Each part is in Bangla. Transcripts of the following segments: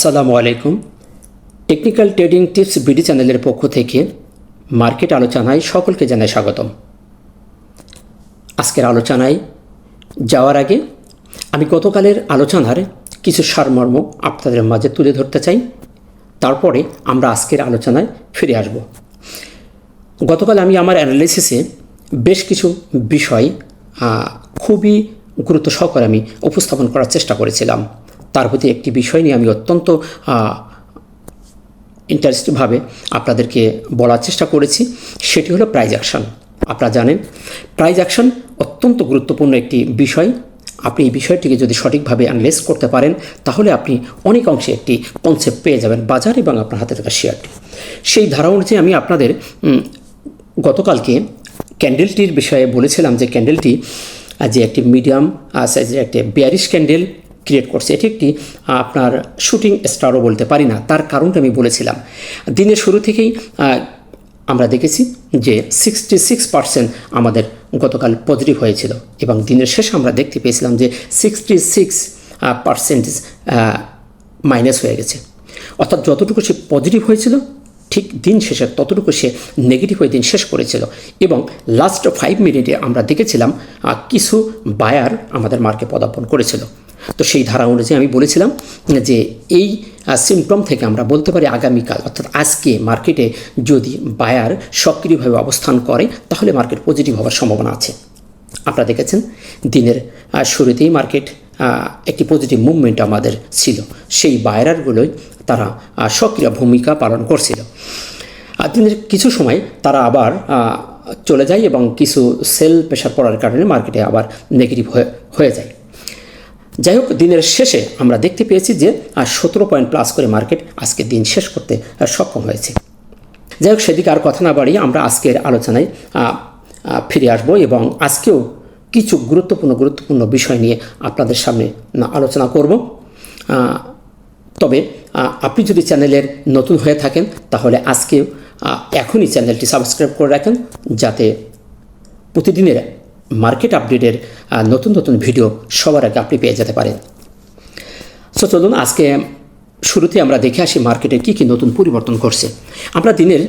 আসসালামু আলাইকুম। টেকনিক্যাল ট্রেডিং টিপস বিডি চ্যানেলের পক্ষ থেকে মার্কেট আলোচনায় সকলকে জানাই স্বাগতম। আজকের আলোচনায় যাওয়ার আগে আমি গতকালের আলোচনার কিছু সারমর্ম আপনাদের মাঝে তুলে ধরতে চাই। তারপরে আমরা আজকের আলোচনায় ফিরে আসব। গতকাল আমি আমার অ্যানালিসিসে বেশ কিছু বিষয় খুবই গুরুত্ব সহকারে আমি উপস্থাপন করার চেষ্টা করেছিলাম। তার প্রতি একটি বিষয় নিয়ে আমি অত্যন্ত ইন্টারেস্টভাবে আপনাদেরকে বলার চেষ্টা করেছি। সেটি হলো প্রাইজ অ্যাকশন আপনারা জানেন প্রাইজ অ্যাকশন অত্যন্ত গুরুত্বপূর্ণ একটি বিষয়। আপনি এই বিষয়টিকে যদি সঠিকভাবে অ্যানালাইজ করতে পারেন, তাহলে আপনি অনেক অংশে একটি কনসেপ্ট পেয়ে যাবেন বাজার এবং আপনার হাতে থাকা শেয়ারটি সেই ধারা অনুযায়ী আমি আপনাদের গতকালকে ক্যান্ডেলটির বিষয়ে বলেছিলাম যে ক্যান্ডেলটি যে একটি মিডিয়াম সাইজের একটি বিয়ারিশ ক্যান্ডেল ক্রিয়েট করছে, এটি একটি আপনার শুটিং স্টারও বলতে পারি না, তার কারণটা আমি বলেছিলাম। দিনের শুরু থেকেই আমরা দেখেছি যে সিক্সটি সিক্স পার্সেন্ট আমাদের গতকাল পজিটিভ হয়েছিল এবং দিনের শেষে আমরা দেখতে পেয়েছিলাম যে সিক্সটি সিক্স পার্সেন্টেজ মাইনাস হয়ে গেছে। অর্থাৎ যতটুকু সে পজিটিভ হয়েছিল, ঠিক দিন শেষে ততটুকু সে নেগেটিভ হয়ে দিন শেষ করেছিল এবং লাস্ট ফাইভ মিনিটে আমরা দেখেছিলাম কিছু বায়ার আমাদের মার্কে পদার্পণ করেছিল। তো সেই ধারা অনুযায়ী আমি বলেছিলাম যে এই সিমটম থেকে আমরা বলতে পারি আগামীকাল, অর্থাৎ আজকে মার্কেটে যদি বায়ার সক্রিয়ভাবে অবস্থান করে, তাহলে মার্কেট পজিটিভ হওয়ার সম্ভাবনা আছে। আপনারা দেখেছেন, দিনের শুরুতেই মার্কেট একটি পজিটিভ মুভমেন্ট আমাদের ছিল। সেই বায়ারগুলোই তারা সক্রিয় ভূমিকা পালন করছিল। আর দিনের কিছু সময় তারা আবার চলে যায় এবং কিছু সেল প্রেশার পড়ার কারণে মার্কেটে আবার নেগেটিভ হয়ে হয়ে যায়। যাই হোক দিনের শেষে আমরা দেখতে পেয়েছি যে আর সতেরো পয়েন্ট প্লাস করে মার্কেট আজকে দিন শেষ করতে সক্ষম হয়েছে। যাই হোক সেদিকে আর কথা না বাড়িয়ে আমরা আজকের আলোচনায় ফিরে আসব এবং আজকেও কিছু গুরুত্বপূর্ণ গুরুত্বপূর্ণ বিষয় নিয়ে আপনাদের সামনে আলোচনা করব। তবে আপনি যদি চ্যানেলের নতুন হয়ে থাকেন তাহলে আজকেও আহ, এখনই চ্যানেলটি সাবস্ক্রাইব করে রাখেন যাতে প্রতিদিনের মার্কেট আপডেটের নতুন নতুন ভিডিও সবার আগে আপনি পেয়ে যেতে পারেন। সো চলুন আজকে শুরুতে আমরা দেখে আসি মার্কেটে কী কী নতুন পরিবর্তন করছে আমরা দিনের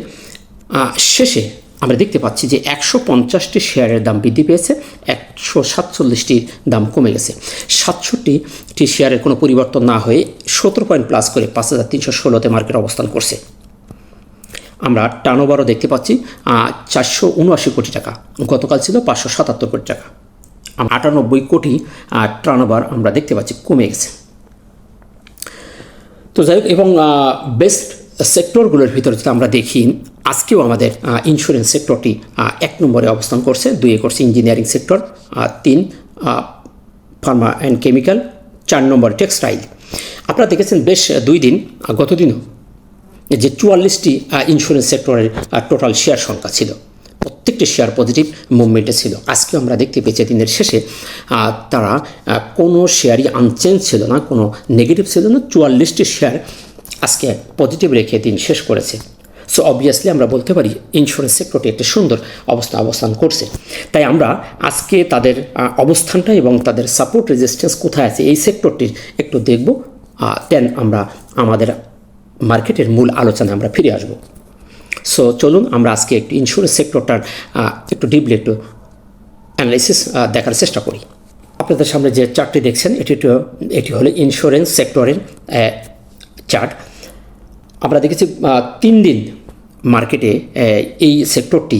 শেষে আমরা দেখতে পাচ্ছি যে একশো পঞ্চাশটি শেয়ারের দাম বৃদ্ধি পেয়েছে, একশো সাতচল্লিশটির দাম কমে গেছে। সাতষট্টিটি শেয়ারের কোনো পরিবর্তন না হয়ে সতেরো পয়েন্ট প্লাস করে পাঁচ হাজার তিনশো ষোলোতে মার্কেট অবস্থান করছে। আমরা টার্নওভারও দেখতে পাচ্ছি চারশো উনআশি কোটি টাকা। গতকাল ছিল পাঁচশো সাতাত্তর কোটি টাকা। আটানব্বই কোটি টার্নওভার আমরা দেখতে পাচ্ছি, কমে গেছে। তো যাই হোক, এবং বেস্ট সেক্টরগুলোর ভিতরে যদি আমরা দেখি, আজকেও আমাদের ইন্স্যুরেন্স সেক্টরটি এক নম্বরে অবস্থান করছে। দুইয়ে করছে ইঞ্জিনিয়ারিং সেক্টর তিন ফার্মা অ্যান্ড কেমিক্যাল চার নম্বর টেক্সটাইল আপনারা দেখেছেন, বেশ দুই দিন গতদিনও যে চুয়াল্লিশটি ইন্স্যুরেন্স সেক্টরের টোটাল শেয়ার সংখ্যা ছিল। প্রত্যেকটি শেয়ার পজিটিভ মুভমেন্টে ছিল। আজকে আমরা দেখতে পেয়েছি দিনের শেষে তারা কোনো শেয়ারই আনচেঞ্জ ছিল না, কোনো নেগেটিভ ছিল না, চুয়াল্লিশটি শেয়ার আজকে পজিটিভ রেখে দিন শেষ করেছে। সো অবভিয়াসলি আমরা বলতে পারি ইন্স্যুরেন্স সেক্টরটি একটি সুন্দর অবস্থা অবস্থান করছে। তাই আমরা আজকে তাদের অবস্থানটা এবং তাদের সাপোর্ট রেজিস্ট্যান্স কোথায় আছে, এই সেক্টরটির একটু দেখব। দেন আমরা আমাদের মার্কেটের মূল আলোচনায় আমরা ফিরে আসব। সো চলুন আমরা আজকে একটু ইন্স্যুরেন্স সেক্টরটার একটু ডিপলি একটু অ্যানালাইসিস দেখার চেষ্টা করি। আপনাদের সামনে যে চার্টটি দেখছেন, এটি এটি হলো ইন্স্যুরেন্স সেক্টরের চার্ট আমরা দেখেছি তিন দিন মার্কেটে এই সেক্টরটি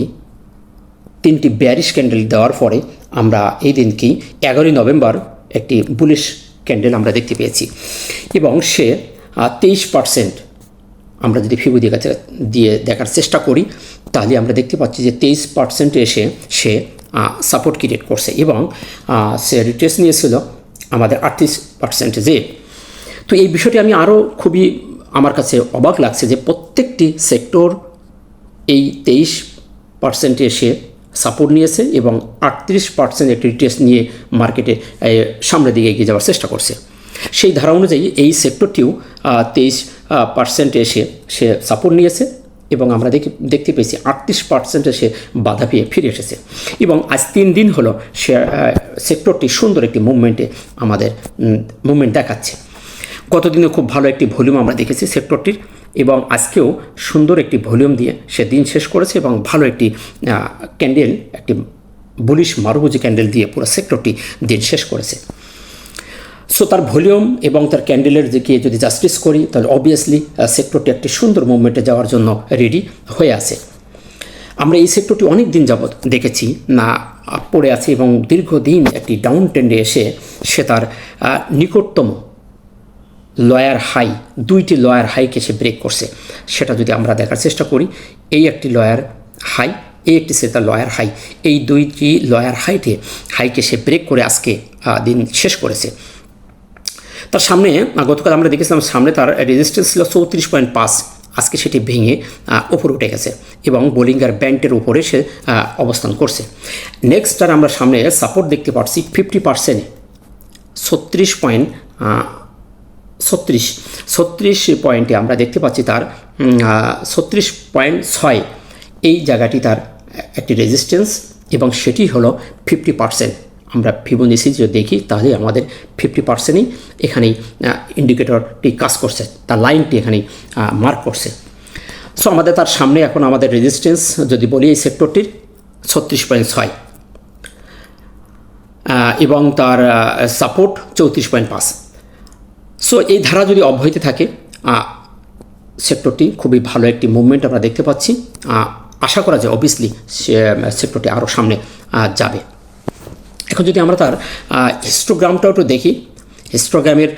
তিনটি ব্যারিশ ক্যান্ডেল দেওয়ার পরে আমরা এই দিনকেই এগারোই নভেম্বর একটি বুলিশ ক্যান্ডেল আমরা দেখতে পেয়েছি। এবং সে তেইশ পার্সেন্ট আমরা যদি ফিবু দিয়ে কাছে দিয়ে দেখার চেষ্টা করি, তাহলে আমরা দেখতে পাচ্ছি যে তেইশ পার্সেন্ট এসে সে সাপোর্ট ক্রিয়েট করছে এবং সে রিটেস্ট নিয়েছিল আমাদের আটত্রিশ পার্সেন্টেজে তো এই বিষয়টি আমি আরও খুবই আমার কাছে অবাক লাগছে যে প্রত্যেকটি সেক্টর এই তেইশ পার্সেন্টে এসে সাপোর্ট নিয়েছে এবং আটত্রিশ পার্সেন্ট একটি টেস্ট নিয়ে মার্কেটে সামনের দিকে এগিয়ে যাওয়ার চেষ্টা করছে। সেই ধারা অনুযায়ী এই সেক্টরটিও তেইশ পার্সেন্ট এসে সে সাপোর্ট নিয়েছে এবং আমরা দেখি, দেখতে পেয়েছি আটত্রিশ পার্সেন্টে সে বাধা পেয়ে ফিরে এসেছে। এবং আজ তিন দিন হলো সে সেক্টরটি সুন্দর একটি মুভমেন্টে আমাদের মুভমেন্ট দেখাচ্ছে। গতদিনে খুব ভালো একটি ভলিউম আমরা দেখেছি সেক্টরটির এবং আজকেও সুন্দর একটি ভলিউম দিয়ে সে দিন শেষ করেছে এবং ভালো একটি ক্যান্ডেল একটি বুলিশ মারুবুজি ক্যান্ডেল দিয়ে পুরো সেক্টরটি দিন শেষ করেছে। সো তার ভলিউম এবং তার ক্যান্ডেলের দিকে যদি জাস্টিস করি, তাহলে অবভিয়াসলি সেক্টরটি একটি সুন্দর মুভমেন্টে যাওয়ার জন্য রেডি হয়ে আছে। আমরা এই সেক্টরটি অনেক দিন যাবৎ দেখেছি, না, পড়ে আছে এবং দীর্ঘদিন একটি ডাউন ট্রেন্ডে এসে সে তার নিকটতম লয়ার হাই দুইটি লয়ার হাইকে সে ব্রেক করছে। সেটা যদি আমরা দেখার চেষ্টা করি এই একটি লয়ার হাই এই একটি সে তার লয়ার হাই এই দুইটি লয়ার হাইটে হাইকে সে ব্রেক করে আজকে দিন শেষ করেছে। তার সামনে গতকাল আমরা দেখেছিলাম সামনে তার রেজিস্ট্যান্স ছিল চৌত্রিশ পয়েন্ট পাঁচ। আজকে সেটি ভেঙে উপরে উঠে গেছে এবং বোলিঙ্গার ব্যান্ডের উপরে সে অবস্থান করছে। নেক্সট তার আমরা সামনে সাপোর্ট দেখতে পাচ্ছি ফিফটি পার্সেন্ট ছত্রিশ পয়েন্ট ছত্রিশ ছত্রিশ পয়েন্টে আমরা দেখতে পাচ্ছি তার ছত্রিশ পয়েন্ট ছয়। এই জায়গাটি তার একটি রেজিস্ট্যান্স এবং সেটি হলো ফিফটি পার্সেন্ট আমরা ফিবোনিসি যদি দেখি, তাহলে আমাদের ফিফটি পার্সেন্টই এখানেই ইন্ডিকেটরটি কাজ করছে, তার লাইনটি এখানেই মার্ক করছে। সো আমাদের তার সামনে এখন আমাদের রেজিস্ট্যান্স যদি বলি এই সেক্টরটির ছত্রিশ পয়েন্ট ছয়। এবং তার সাপোর্ট চৌত্রিশ পয়েন্ট পাঁচ। সো এই ধারা যদি অব্যাহত থাকে সেক্টরটি খুবই ভালো একটি মুভমেন্ট আমরা দেখতে পাচ্ছি। আশা করা যায় অবভিয়াসলি সেক্টরটি আরও সামনে যাবে। এখন যদি আমরা তার হিস্টোগ্রামটাও একটু দেখি হিস্টোগ্রামের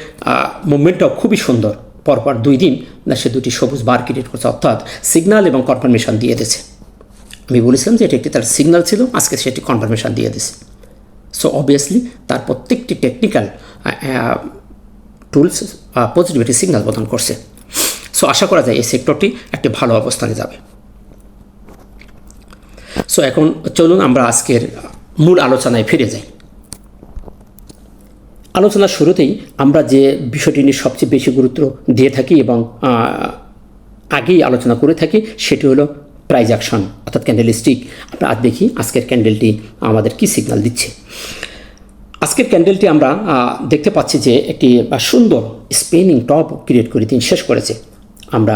মুভমেন্টটাও খুবই সুন্দর। পরপর দুই দিন সে দুটি সবুজ বার ক্রিয়েট করছে, অর্থাৎ সিগনাল এবং কনফার্মেশন দিয়ে দিয়েছে। আমি বলেছিলাম যে এটি একটি তার সিগনাল ছিল, আজকে সেটি কনফার্মেশন দিয়ে দিয়েছে। সো অবভিয়াসলি তার প্রত্যেকটি টেকনিক্যাল টুলস পজিটিভিটি সিগন্যাল প্রদান করছে। সো আশা করা যায় এই সেক্টরটি একটি ভালো অবস্থানে যাবে। সো এখন চলুন আমরা আজকের মূল আলোচনায় ফিরে যাই। আলোচনার শুরুতেই আমরা যে বিষয়টি নিয়ে সবচেয়ে বেশি গুরুত্ব দিয়ে থাকি এবং আগেই আলোচনা করে থাকি, সেটি হলো প্রাইজ অ্যাকশন অর্থাৎ ক্যান্ডেল স্টিক আমরা আজ দেখি আজকের ক্যান্ডেলটি আমাদের কি সিগন্যাল দিচ্ছে। আজকের ক্যান্ডেলটি আমরা দেখতে পাচ্ছি যে একটি সুন্দর স্পেনিং টপ ক্রিয়েট করে দিন, শেষ করেছে। আমরা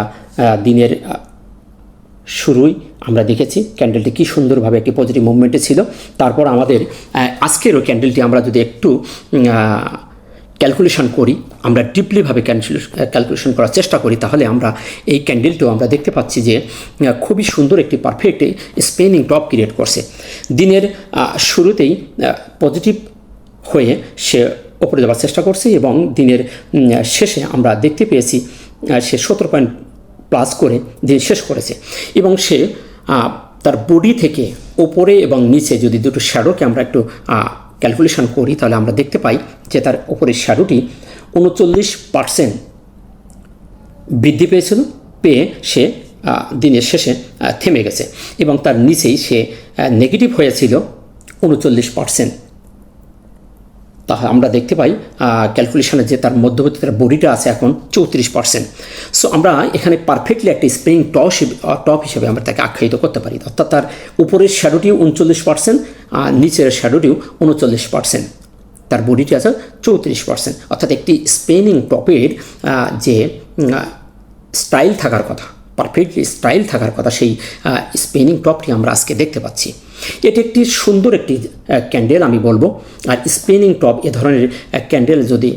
দিনের শুরুই আমরা দেখেছি ক্যান্ডেলটি কি সুন্দরভাবে একটি পজিটিভ মুভমেন্টে ছিল। তারপর আমাদের আজকেরও ক্যান্ডেলটি আমরা যদি একটু ক্যালকুলেশন করি, আমরা ডিপলিভাবে ক্যালকুলেশন করার চেষ্টা করি, তাহলে আমরা এই ক্যান্ডেলটিও আমরা দেখতে পাচ্ছি যে খুবই সুন্দর একটি পারফেক্ট স্পেনিং টপ ক্রিয়েট করছে। দিনের শুরুতেই পজিটিভ হয়ে সে ওপরে যাওয়ার চেষ্টা করছে এবং দিনের শেষে আমরা দেখতে পেয়েছি সে সতেরো পয়েন্ট প্লাস করে দিন শেষ করেছে। এবং সে তার বডি থেকে ওপরে এবং নিচে যদি দুটো শ্যাডোকে আমরা একটু ক্যালকুলেশন করি, তাহলে আমরা দেখতে পাই যে তার ওপরের শ্যাডোটি উনচল্লিশ পার্সেন্ট বৃদ্ধি পেয়েছিল, পেয়ে সে দিনের শেষে থেমে গেছে এবং তার নিচেই সে নেগেটিভ হয়েছিল উনচল্লিশ পার্সেন্ট তাহলে আমরা দেখতে পাই ক্যালকুলেশনে যে তার মধ্যবর্তী তার বডিটা আছে এখন চৌত্রিশ পার্সেন্ট সো আমরা এখানে পারফেক্টলি একটা স্প্রিং টপ টপ হিসেবে আমরা তাকে আখ্যায়িত করতে পারি। অর্থাৎ তার উপরের শ্যাডোটিও উনচল্লিশ পার্সেন্ট আর নিচের শ্যাডোটিও উনচল্লিশ পার্সেন্ট তার বডিটি আছে চৌত্রিশ পার্সেন্ট অর্থাৎ একটি স্পেনিং টপের যে স্টাইল থাকার কথা। পারফেক্টলি স্টাইল থাকার কথা সেই স্পিনিং টপটি আমরা আজকে দেখতে পাচ্ছি। এটি একটি সুন্দর একটি ক্যান্ডেল আমি বলব। আর স্পিনিং টপ এ ধরনের ক্যান্ডেল যদি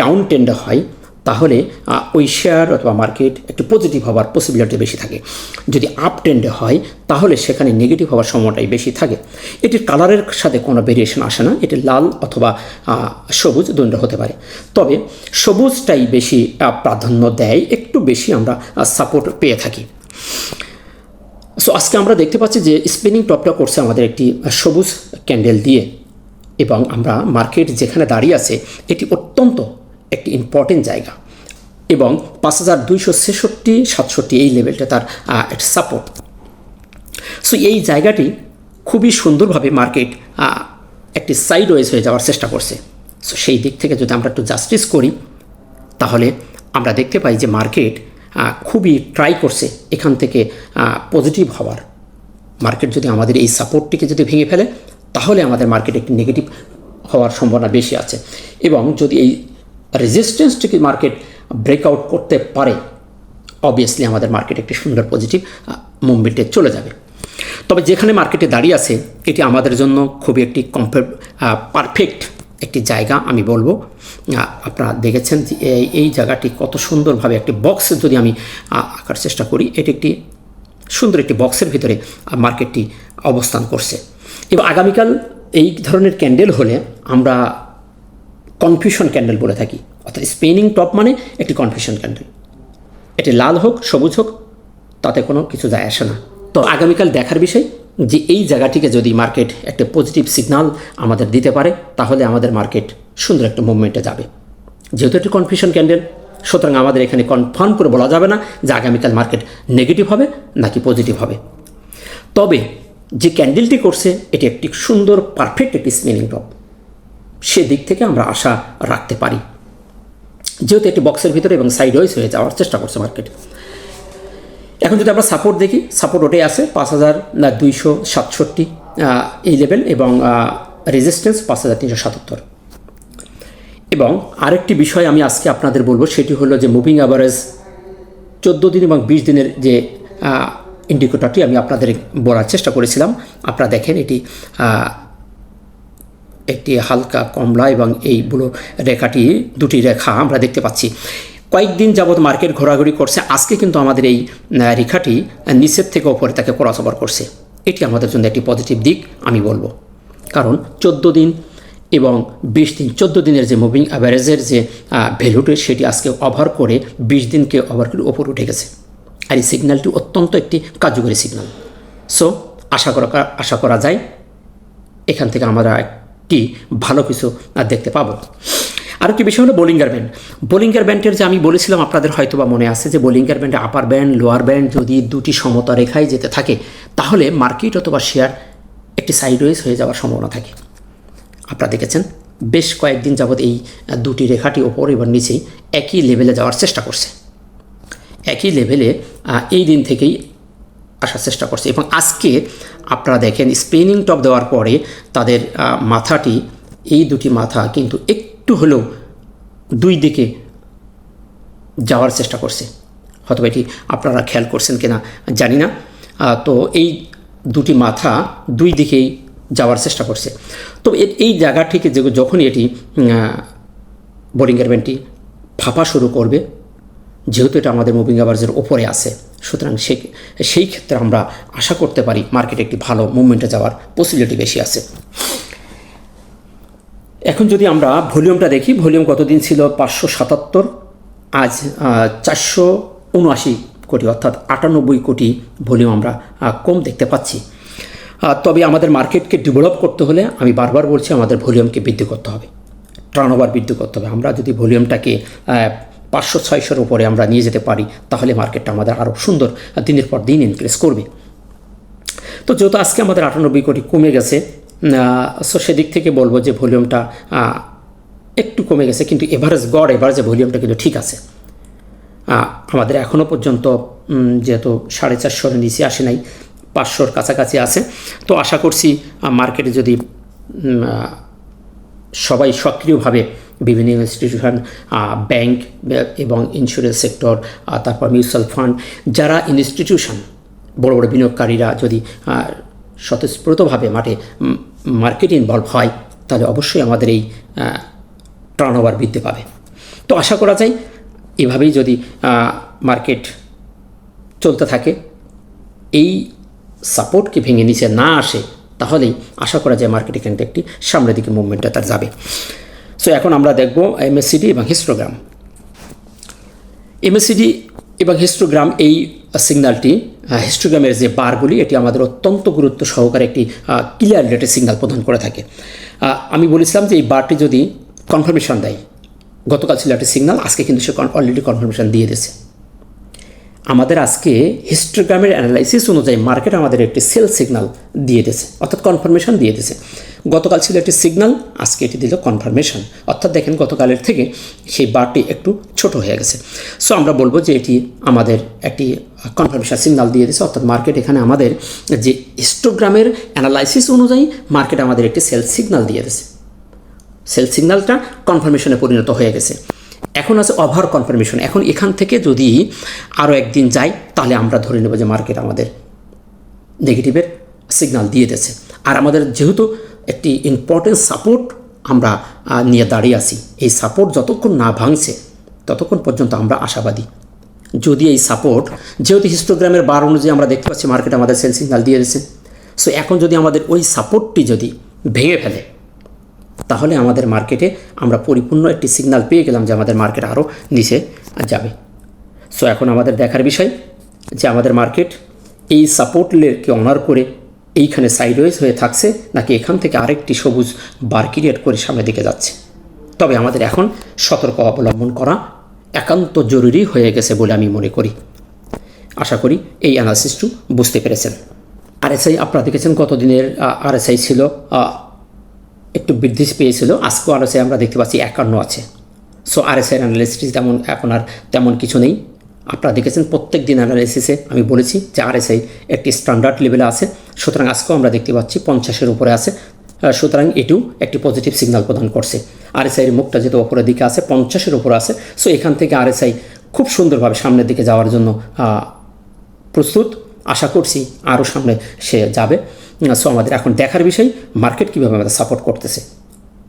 ডাউন টেন্ড হয় তাহলে ওই শেয়ার অথবা মার্কেট একটু পজিটিভ হওয়ার পসিবিলিটি বেশি থাকে। যদি আপ ট্রেন্ডে হয়, তাহলে সেখানে নেগেটিভ হওয়ার সময়টাই বেশি থাকে। এটির কালারের সাথে কোনো ভেরিয়েশন আসে না। এটি লাল অথবা সবুজ দুটো হতে পারে। তবে সবুজটাই বেশি প্রাধান্য দেয়, একটু বেশি আমরা সাপোর্ট পেয়ে থাকি। সো আজকে আমরা দেখতে পাচ্ছি যে স্পিনিং টপটা করছে আমাদের একটি সবুজ ক্যান্ডেল দিয়ে। এবং আমরা মার্কেট যেখানে দাঁড়িয়ে আছে, এটি অত্যন্ত একটি ইম্পর্টেন্ট জায়গা এবং পাঁচ হাজার দুইশো ছেষট্টি, সাতষট্টি এই লেভেলটা তার একটা সাপোর্ট সো এই জায়গাটি খুবই সুন্দরভাবে মার্কেট একটি সাইড ওয়েজ হয়ে যাওয়ার চেষ্টা করছে। সো সেই দিক থেকে যদি আমরা একটু জাস্টিস করি, তাহলে আমরা দেখতে পাই যে মার্কেট খুবই ট্রাই করছে এখান থেকে পজিটিভ হওয়ার। মার্কেট যদি আমাদের এই সাপোর্টটিকে যদি ভেঙে ফেলে, তাহলে আমাদের মার্কেট একটি নেগেটিভ হওয়ার সম্ভাবনা বেশি আছে। এবং যদি এই রেজিস্ট্যান্সটিকে মার্কেট ব্রেকআউট করতে পারে। অবভিয়াসলি আমাদের মার্কেট একটি সুন্দর পজিটিভ মুভমেন্টে চলে যাবে। তবে যেখানে মার্কেটে দাঁড়িয়ে আছে, এটি আমাদের জন্য খুবই একটি কমফে পারফেক্ট একটি জায়গা আমি বলব। আপনারা দেখেছেন যে এই এই জায়গাটি কত সুন্দরভাবে একটি বক্স যদি আমি আঁকার চেষ্টা করি, এটি একটি সুন্দর একটি বক্সের ভিতরে মার্কেটটি অবস্থান করছে। এবং আগামীকাল এই ধরনের ক্যান্ডেল হলে আমরা কনফিউশন ক্যান্ডেল বলে থাকি। অর্থাৎ স্পেনিং টপ মানে একটি কনফিউশন ক্যান্ডেল এটি লাল হোক, সবুজ হোক, তাতে কোনো কিছু যায় আসে না। তো আগামীকাল দেখার বিষয় যে এই জায়গাটিকে যদি মার্কেট একটা পজিটিভ সিগনাল আমাদের দিতে পারে, তাহলে আমাদের মার্কেট সুন্দর একটা মুভমেন্টে যাবে। যেহেতু একটি কনফিউশন ক্যান্ডেল সুতরাং আমাদের এখানে কনফার্ম করে বলা যাবে না যে আগামীকাল মার্কেট নেগেটিভ হবে নাকি পজিটিভ হবে। তবে যে ক্যান্ডেলটি করছে, এটি একটি সুন্দর পারফেক্ট একটি স্মেলিং টপ সেদিক থেকে আমরা আশা রাখতে পারি। যেহেতু একটি বক্সের ভিতরে এবং সাইড ওয়াইজ হয়ে যাওয়ার চেষ্টা করছে মার্কেট এখন যদি আমরা সাপোর্ট দেখি সাপোর্ট ওটাই আছে পাঁচ হাজার দুইশো সাতষট্টি এই লেভেল এবং রেজিস্ট্যান্স পাঁচ হাজার তিনশো সাতাত্তর। এবং আরেকটি বিষয় আমি আজকে আপনাদের বলব, সেটি হলো যে মুভিং অ্যাভারেজ চোদ্দ দিন এবং বিশ দিনের যে ইন্ডিকেটরটি আমি আপনাদের বলার চেষ্টা করেছিলাম। আপনারা দেখেন এটি একটি হালকা কমলা এবং এই বুলো রেখাটি, দুটি রেখা আমরা দেখতে পাচ্ছি। কয়েকদিন যাবৎ মার্কেট ঘোরাঘুরি করছে। আজকে কিন্তু আমাদের এই রেখাটি নিচের থেকে ওপরে তাকে ক্রস ওভার করছে। এটি আমাদের জন্য একটি পজিটিভ দিক, আমি বলব। কারণ চোদ্দ দিন এবং বিশ দিন, চোদ্দ দিনের যে মুভিং অ্যাভারেজের যে ভ্যালুটি সেটি আজকে ওভার করে বিশ দিনকে ওভার করে ওপর উঠে গেছে। আর এই সিগন্যালটি অত্যন্ত একটি কার্যকরী সিগন্যাল সো আশা করা আশা করা যায়, এখান থেকে আমরা একটি ভালো কিছু দেখতে পাবো। আরেকটি বিষয় হলো বোলিঙ্গার ব্যান্ড বোলিঙ্গার ব্যান্ডের যে আমি বলেছিলাম, আপনাদের হয়তো বা মনে আছে যে বোলিঙ্গার ব্যান্ডে আপার ব্যান্ড লোয়ার ব্যান্ড যদি দুটি সমতা রেখায় যেতে থাকে, তাহলে মার্কেট অথবা শেয়ার একটি সাইডওয়েজ হয়ে যাওয়ার সম্ভাবনা থাকে। আপনারা দেখেছেন, বেশ কয়েকদিন যাবৎ এই দুটি রেখাটি ওপর এবং নিচেই একই লেভেলে যাওয়ার চেষ্টা করছে। একই লেভেলে এই দিন থেকেই আসার চেষ্টা করছে। এবং আজকে আপনারা দেখেন, স্পেনিং টপ দেওয়ার পরে তাদের মাথাটি, এই দুটি মাথা কিন্তু একটু হলেও দুই দিকে যাওয়ার চেষ্টা করছে। হয়তো এটি আপনারা খেয়াল করছেন কিনা জানি না। তো এই দুটি মাথা দুই দিকেই যাওয়ার চেষ্টা করছে। তো এই জায়গাটিকে যে যখনই এটি বোলিংয়ের ব্যান্ডটি ফাঁপা শুরু করবে যেহেতু এটা আমাদের মুভিং অ্যাভারেজের ওপরে আছে, সুতরাং সে, সেই ক্ষেত্রে আমরা আশা করতে পারি মার্কেটে একটি ভালো মুভমেন্টে যাওয়ার পসিবিলিটি বেশি আছে। এখন যদি আমরা ভলিউমটা দেখি, ভলিউম কতদিন ছিল? পাঁচশো সাতাত্তর, আজ চারশো উনআশি কোটি, অর্থাৎ আটানব্বই কোটি ভলিউম আমরা কম দেখতে পাচ্ছি। তবে আমাদের মার্কেটকে ডেভেলপ করতে হলে আমি বারবার বলছি আমাদের ভলিউমকে বৃদ্ধি করতে হবে। টার্নওভার বৃদ্ধি করতে হবে। আমরা যদি ভলিউমটাকে পাঁচশো, ছয়শোর উপরে আমরা নিয়ে যেতে পারি, তাহলে মার্কেটটা আমাদের আরও সুন্দর দিনের পর দিন ইনক্রিজ করবে। তো যেহেতু আজকে আমাদের আটানব্বই কোটি কমে গেছে সো সেদিক থেকে বলব যে ভলিউমটা একটু কমে গেছে, কিন্তু এভারেজ গড় এভারেজে ভলিউমটা কিন্তু ঠিক আছে। আমাদের এখনও পর্যন্ত যেহেতু সাড়ে চারশোর নিচে আসে নাই, পাঁচশোর কাছাকাছি আছে, তো আশা করছি মার্কেটে যদি সবাই সক্রিয়ভাবে বিভিন্ন ইনস্টিটিউশন ব্যাংক এবং ইন্স্যুরেন্স সেক্টর তারপর মিউচুয়াল ফান্ড যারা ইনস্টিটিউশন বড় বড় বিনিয়োগকারীরা যদি স্বতঃস্ফূর্তভাবে মাঠে মার্কেটে ইনভলভ হয়, তাহলে অবশ্যই আমাদের এই টার্ন ওভার বৃদ্ধি পাবে। তো আশা করা যায়, এভাবেই যদি মার্কেট চলতে থাকে, এই সাপোর্টকে ভেঙে নিচে না আসে, তাহলেই আশা করা যায় মার্কেট থেকে একটি সামনের দিকে মুভমেন্টটা তার যাবে। সো এখন আমরা দেখব এমএসসিডি এবং হিস্টোগ্রাম এমএসসিডি এবং হিস্টোগ্রাম এই সিগনালটি হিস্টোগ্রামের যে বারগুলি এটি আমাদের অত্যন্ত গুরুত্ব সহকারে একটি ক্লিয়ার রেটের সিগনাল প্রদান করে থাকে। আমি বলেছিলাম যে এই বারটি যদি কনফার্মেশন দেয়, গতকাল ছিল একটি সিগন্যাল আজকে কিন্তু সে অলরেডি কনফার্মেশন দিয়ে দিয়েছে। আমাদের আজকে হিস্টোগ্রামের অ্যানালাইসিস অনুযায়ী মার্কেট আমাদের একটি সেল সিগনাল দিয়ে দিয়েছে, অর্থাৎ কনফার্মেশন দিয়ে দিয়েছে। গতকাল ছিল একটি সিগন্যাল আজকে এটি দিল কনফার্মেশন অর্থাৎ দেখেন গতকালের থেকে সেই বারটি একটু ছোট হয়ে গেছে। সো আমরা বলব যে এটি আমাদের একটি কনফার্মেশন সিগনাল দিয়ে দিয়েছে, অর্থাৎ মার্কেট এখানে আমাদের যে হিস্টোগ্রামের অ্যানালাইসিস অনুযায়ী মার্কেট আমাদের একটি সেল সিগনাল দিয়ে দিয়েছে। সেল সিগনালটা কনফার্মেশনে পরিণত হয়ে গেছে। এখন আছে ওভার কনফার্মেশন এখন এখান থেকে যদি আরও একদিন যাই, তাহলে আমরা ধরে নেব যে মার্কেট আমাদের নেগেটিভের সিগনাল দিয়ে দিয়েছে। আর আমাদের যেহেতু একটি ইম্পর্টেন্ট সাপোর্ট আমরা নিয়ে দাঁড়িয়ে আছি, এই সাপোর্ট যতক্ষণ না ভাঙছে, ততক্ষণ পর্যন্ত আমরা আশাবাদী। যদি এই সাপোর্ট যেহেতু হিস্টোগ্রামের বার অনুযায়ী আমরা দেখতে পাচ্ছি মার্কেট আমাদের সেল সিগনাল দিয়ে দিয়েছে। সো এখন যদি আমাদের ওই সাপোর্টটি যদি ভেঙে ফেলে তাহলে আমাদের মার্কেটে আমরা পরিপূর্ণ একটি সিগন্যাল পেয়ে গেলাম যে আমাদের মার্কেট আরও নিচে যাবে। সো এখন আমাদের দেখার বিষয় যে আমাদের মার্কেট এই সাপোর্ট লেয়ারকে অনার করে এইখানে সাইডওয়েজ হয়ে থাকছে নাকি এখান থেকে আরেকটি সবুজ বার ক্রিয়েট করে সামনের দিকে যাচ্ছে। তবে আমাদের এখন সতর্ক অবলম্বন করা একান্ত জরুরি হয়ে গেছে বলে আমি মনে করি। আশা করি এই অ্যানালিসিসটু বুঝতে পেরেছেন। আরএসআই আপনারা দেখেছেন কতদিনের আরএসআই ছিল একটু বৃদ্ধি পেয়েছিল। আজকেও আরএসআই আমরা দেখতে পাচ্ছি একান্ন আছে। সো আরএসআই অ্যানালিসিস তেমন এখন আর তেমন কিছু নেই। আপনারা দেখেছেন প্রত্যেক দিন অ্যানালিসিসে আমি বলেছি যে আরএসআই একটি স্ট্যান্ডার্ড লেভেলে আছে। সুতরাং আজকেও আমরা দেখতে পাচ্ছি পঞ্চাশের উপরে আছে। সুতরাং এটিও একটি পজিটিভ সিগন্যাল প্রদান করছে। আরএসআই এর মুখটা যেহেতু উপরের দিকে আছে, পঞ্চাশের উপরে আছে। সো এখান থেকে আরএসআই খুব সুন্দরভাবে সামনের দিকে যাওয়ার জন্য প্রস্তুত। আশা করছি আরও সামনে সে যাবে। সো আমাদের এখন দেখার বিষয় মার্কেট কীভাবে আমাদের সাপোর্ট করতেছে।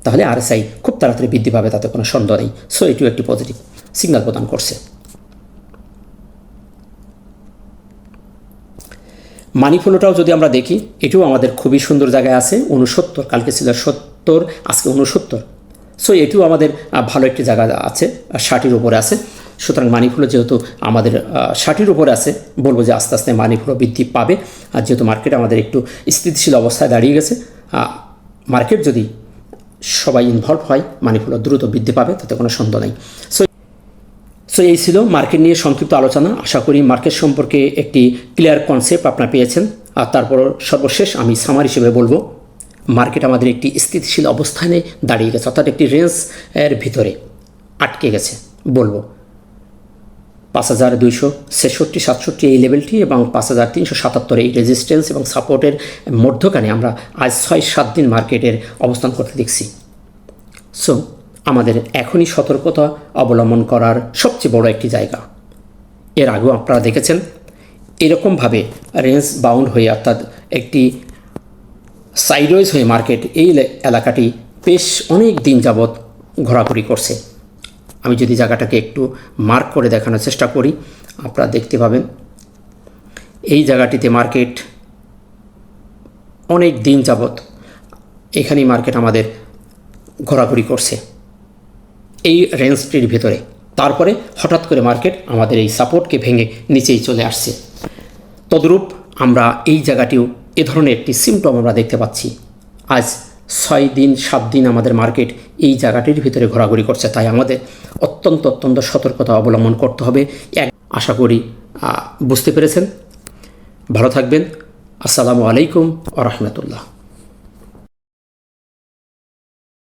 তাহলে আরএসআই খুব তাড়াতাড়ি বৃদ্ধি পাবে, তাতে কোনো সন্দেহ নেই। সো এটিও একটি পজিটিভ সিগন্যাল প্রদান করছে। মানি ফ্লোটাও যদি আমরা দেখি, এটিও আমাদের খুবই সুন্দর জায়গায় আছে। উনসত্তর কালকে ছিল সত্তর, আজকে উনসত্তর সো এটিও আমাদের ভালো একটি জায়গা আছে ষাটির উপরে আছে। সুতরাং মানি ফ্লো যেহেতু আমাদের ষাটির উপরে আছে, বলব যে আস্তে আস্তে মানি ফ্লো বৃদ্ধি পাবে। আর যেহেতু মার্কেট আমাদের একটু স্থিতিশীল অবস্থায় দাঁড়িয়ে গেছে মার্কেট যদি সবাই ইনভলভ হয় মানি ফ্লো দ্রুত বৃদ্ধি পাবে, তাতে কোনো সন্দেহ নেই। সো সো এই ছিল মার্কেট নিয়ে সংক্ষিপ্ত আলোচনা। আশা করি মার্কেট সম্পর্কে একটি ক্লিয়ার কনসেপ্ট আপনারা পেয়েছেন। আর তারপর সর্বশেষ আমি সামার হিসেবে বলব মার্কেট আমাদের একটি স্থিতিশীল অবস্থানে দাঁড়িয়ে গেছে, অর্থাৎ একটি রেঞ্জ এর ভিতরে আটকে গেছে, বলব। পাঁচ হাজার দুইশো ছেষট্টি, সাতষট্টি এই লেভেলটি এবং পাঁচ হাজার তিনশো সাতাত্তর এই রেজিস্ট্যান্স এবং সাপোর্টের মধ্যখানে আমরা আজ ছয়, সাত দিন মার্কেটের অবস্থান করতে দেখছি। সো আমাদের এখনই সতর্কতা অবলম্বন করার সবচেয়ে বড় একটি জায়গা। এর আগেও আপনারা দেখেছেন, এরকমভাবে রেঞ্জ বাউন্ড হয়ে অর্থাৎ একটি সাইডওয়েজ হয়ে মার্কেট এই এলাকাটি বেশ অনেক দিন যাবৎ ঘোরাঘুরি করছে। আমি যদি জায়গাটাকে একটু মার্ক করে দেখানোর চেষ্টা করি, আপনারা দেখতে পাবেন, এই জায়গাটিতে মার্কেট অনেক দিন যাবৎ এখানেই মার্কেট আমাদের ঘোরাঘুরি করছে। এই রেঞ্জটির ভিতরে। তারপরে হঠাৎ করে মার্কেট আমাদের এই সাপোর্টকে ভেঙে নিচেই চলে আসছে। তদ্রূপ আমরা এই জায়গাটিও এ ধরনের একটি সিমটম আমরা দেখতে পাচ্ছি। আজ ছয় দিন, সাত দিন আমাদের মার্কেট এই জায়গাটির ভিতরে ঘোরাঘুরি করছে। তাই আমাদের অত্যন্ত অত্যন্ত সতর্কতা অবলম্বন করতে হবে। এক, আশা করি বুঝতে পেরেছেন। ভালো থাকবেন। আসসালামু আলাইকুম আ রহমতুল্লাহ।